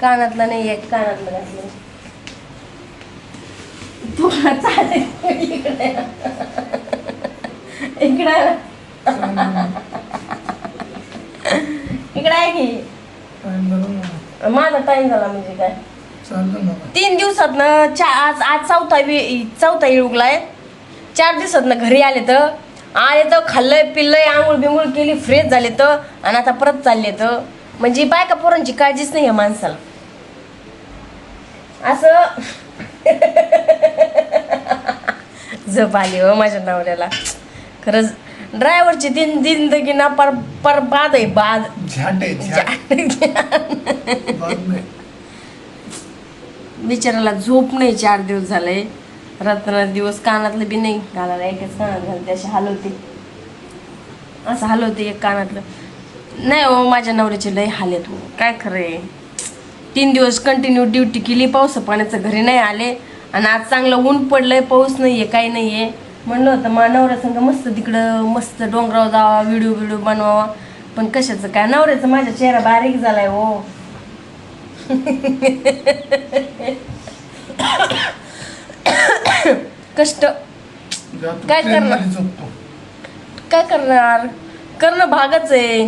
कानातलं नाही एक कानातलं घातलं. तुला चालेल इकडे. इकडे इकडे आहे की? माझा टाइम झाला म्हणजे काय? तीन दिवसात ना चा आज आज चौथा चौथा येळ उगलाय चार दिवसात ना घरी आले तर आले तर खाल्लंय पिल्लंय आंघोळ बिंघोळ केली फ्रेश झाले तर आणि आता परत चालले तर. म्हणजे बायका पोरांची काळजीच नाही आहे माणसाला. असं. झप आली हो माझ्या नवऱ्याला. खरंच ड्रायव्हरची दिन जिंदगी ना पर पर बाद आहे बाद. बिचाराला झोप नाही चार दिवस झाले. रात्र दिवस कानातलं बी नाही. घालायला एकच कानात घालते असे हलवते. असं हलवते एक कानातलं. नाही हो माझ्या नवऱ्याचे लय हालेत हो. काय खरं आहे? तीन दिवस कंटिन्यू ड्युटी केली पाऊस पाण्याचं घरी नाही आले. आणि आज चांगलं ऊन पडलंय पाऊस नाही आहे काही नाही आहे म्हणलं होतं मा नवऱ्या संग मस्त तिकडं मस्त डोंगरावर जावा व्हिडिओ व्हिडिओ बनवावा. पण कशाचं काय? नवऱ्याचं माझा चेहरा बारीक झालाय हो. कष्ट. काय करणार? काय करणार? करणं भागच आहे.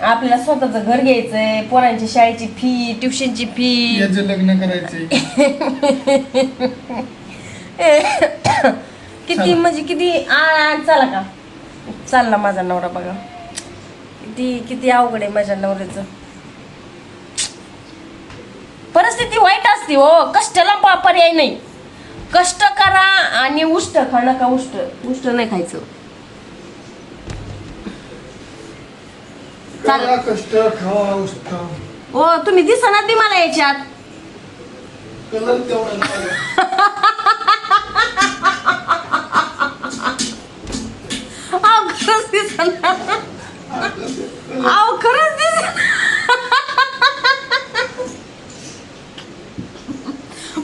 आपल्याला स्वतःचं घर घ्यायचंय पोरांची शाळेची फी ट्युशनची फी याचं लग्न करायचंय. किती. म्हणजे किती आ चला का? चालला माझा नवरा बघा. किती किती अवघड आहे माझ्या नवऱ्याचं. परिस्थिती वाईट असते हो. कष्टाला पर्याय नाही. कष्ट करा आणि उष्ट खा नका उष्ट. उष्ट नाही खायचं. चालेल. कष्ट खावा हो तुम्ही दिसना ती मला याच्यात. कलर तेवढा. अहो खरंच अहो खरंच दिसना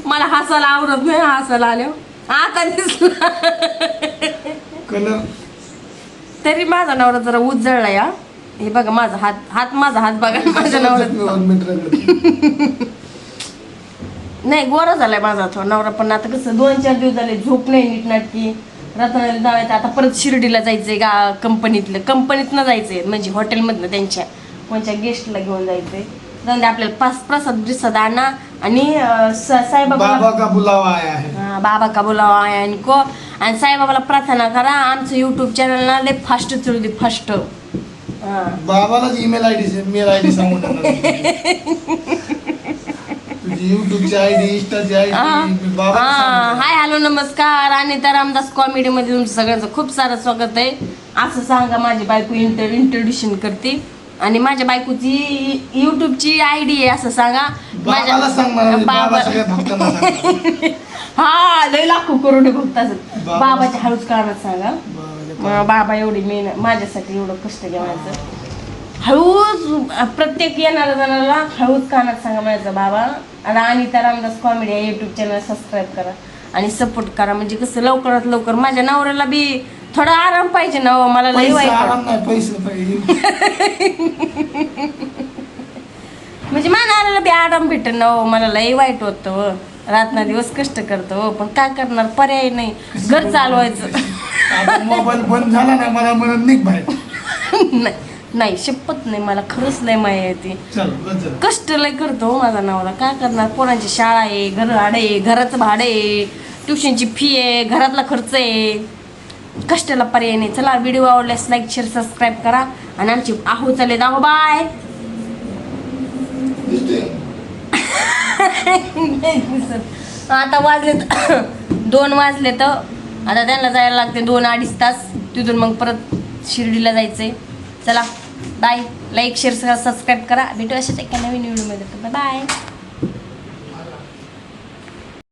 मला हसायला आवडत नाही हसायला आल्या आता दिसला. कलर. तरी माझा नवरा जरा उजळला या. हे बघा माझा हात हात माझा हात बघा माझ्या नवऱ्यात. नाही गोरा झालाय माझा तो नवरा पण आता कसं दोन चार दिवस झाले झोप नाही नीटनाटकी रत्नाला जायचं आता परत शिर्डीला जायचंय गा कंपनीतलं. कंपनीतनं जायचंय म्हणजे हॉटेलमधनं त्यांच्या कोणत्या गेस्टला घेऊन जायचंय. जाऊन आपल्याला पाच प्रसाद बिसाद आणा आणि बाबा का बुलावा आया बाबा का बोलावा आहे आणि को आणि साईबाबाला प्रार्थना करा आमचं युट्यूब चॅनलला लय फास्ट चलू दे fast बाबालाच email I D mail I D सांगून टाकणार. तुझी युट्यूबची आय डी इंस्टाची आय डी बाबा हाय हॅलो नमस्कार. आणि तर रामदास कॉमेडीमध्ये तुमचं सगळ्यांचं खूप सारं स्वागत आहे. असं सांगा माझी बायको इंटर इंट्रोड्युशन करते. आणि माझ्या बायकोची युट्यूबची आय डी आहे असं सांगा. सांग मला बाबा. हा लय लाखो करोडे भक्त असत बाबा- बाबाच्या हळूच कानात सांगा. मग बाबा एवढी मेन माझ्यासाठी एवढं कष्ट घ्यायचं हळूच प्रत्येक येणाऱ्या जणाला हळूच कानात सांगा म्हणायचं बाबा. आणि अनिता रामदास कॉमेडी या युट्यूब चॅनल सबस्क्राईब करा. आणि सपोर्ट करा. म्हणजे कसं लवकरात लवकर माझ्या नवऱ्याला बी थोडा आराम पाहिजे ना हो, मला लई पैसे वाईट वाटतं. आराम नाही पैसे पाहिजे. म्हणजे माझ्या नवऱ्याला बी आराम भेटेल ना हो मला लई वाईट होतं हो. रातना दिवस कष्ट करतो हो पण काय करणार? पर्याय नाही. घर चालवायचं. आता मोबाईल बंद झाला ना मला म्हणत निघ बाहेर. नाही नाही शपथ नाही मला खरंच लय माया येते. चल बस. कष्ट लय करतो हो माझा नवरा. काय करणार? पोरांची शाळा आहे घर भाडं आहे घराचं भाडं आहे ट्युशनची फी आहे घरातला खर्च आहे. कष्टाला पर्याय नाही. चला व्हिडिओ आवडल्यास लाईक शेअर सबस्क्राईब करा. आणि आमची आहो चाले दाहो बाय दिसतोय? आता वाजले दोन वाजले तर आता त्यांना जायला लागते दोन अडीच तास. तिथून मग परत शिर्डीला जायचंय. चला बाय लाईक शेअर सबस्क्राईब करा. भेटू अशाच एका नवीन व्हिडिओमध्ये बाय